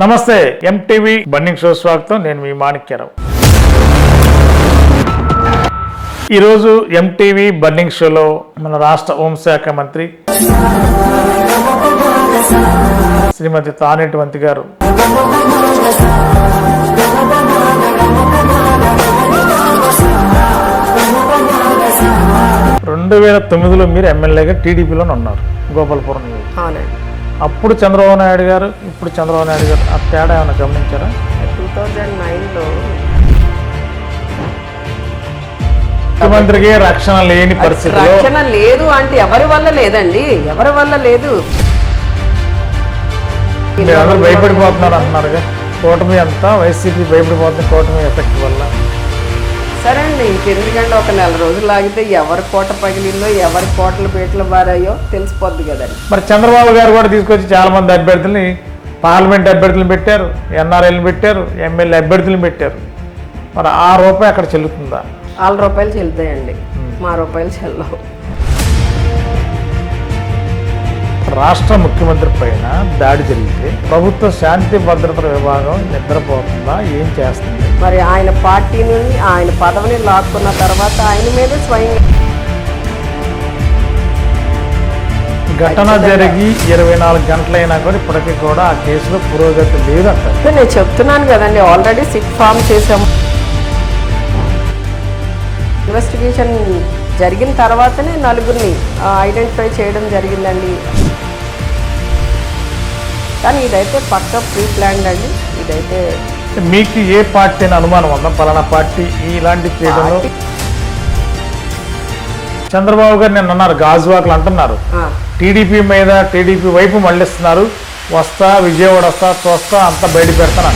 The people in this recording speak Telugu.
నమస్తే ఎంటీవీ బన్నింగ్ షో స్వాగతం. నేను మీ మాణిక్యరావు. ఈరోజు ఎంటీవీ బన్నింగ్ షోలో మన రాష్ట్ర హోంశాఖ మంత్రి శ్రీమతి తానేటి వంతి గారు రెండు వేల తొమ్మిదిలో మీరు ఎమ్మెల్యేగా టీడీపీలోనే ఉన్నారు గోపాలపురం నియోజకవర్గం. అవునండి. అప్పుడు చంద్రబాబు నాయుడు గారు ఇప్పుడు చంద్రబాబు నాయుడు గారు ఆ తేడా ఏమైనా గమనించారా? టూ థౌజండ్ నైన్లో ముఖ్యమంత్రికి రక్షణ లేని పరిస్థితిలో రక్షణ లేదు అంటే ఎవరి వల్ల లేదండి? ఎవరి వల్ల లేదు? అందరూ భయపడిపోతున్నారు అంటున్నారుగా. కూటమి అంతా వైసీపీ భయపడిపోతుంది కూటమి ఎఫెక్ట్ వల్ల. సరే అండి ఇంకెందుకంటే ఒక నెల రోజులు ఆగితే ఎవరి కోట పగిలిందో ఎవరి కోటలు పీటలు బారాయో తెలిసిపోద్ది కదండి. మరి చంద్రబాబు గారు కూడా తీసుకొచ్చి చాలా మంది అభ్యర్థుల్ని పార్లమెంట్ అభ్యర్థులను పెట్టారు ఎన్ఆర్ఐలను పెట్టారు ఎమ్మెల్యే అభ్యర్థులను పెట్టారు. మరి ఆ రూపాయి అక్కడ చెల్లుతుందా? వాళ్ళ రూపాయలు చెల్లుతాయండి. మా రూపాయలు చెల్లవు. రాష్ట్ర ముఖ్యమంత్రి పైన దాడి జరిగితే ప్రభుత్వ శాంతి భద్రతల విభాగం నిద్రపోతుందా? ఏం చేస్తుంది? మరి ఆయన పార్టీ నుండి ఆయన పదవిని లాక్కున్న తర్వాత ఆయన మీదే స్వయంగా ఘటన జరిగి ఇరవై నాలుగు గంటలైనా కూడా ఇప్పటికీ కూడా ఆ కేసులో పురోగతి అంటే నేను చెప్తున్నాను కదండి ఆల్రెడీ సిక్ ఫామ్ చేసాము ఇన్వెస్టిగేషన్ జరిగిన తర్వాతనే నలుగురిని ఐడెంటిఫై చేయడం జరిగిందండి. కానీ ఇదైతే పక్క ప్రీ ప్లాన్డ్ అండి. ఇదైతే మీకు ఏ పార్టీ అని అనుమానం ఉందా? పలానా పార్టీ ఇలాంటి చేయడంలో చంద్రబాబు గారు నిన్న అన్నారు గాజువాకలు అంటున్నారు. టీడీపీ మీద టీడీపీ వైపు మళ్ళిస్తున్నారు. వస్తా విజయవాడ వస్తా చూస్తా అంతా బయట పెడతాను.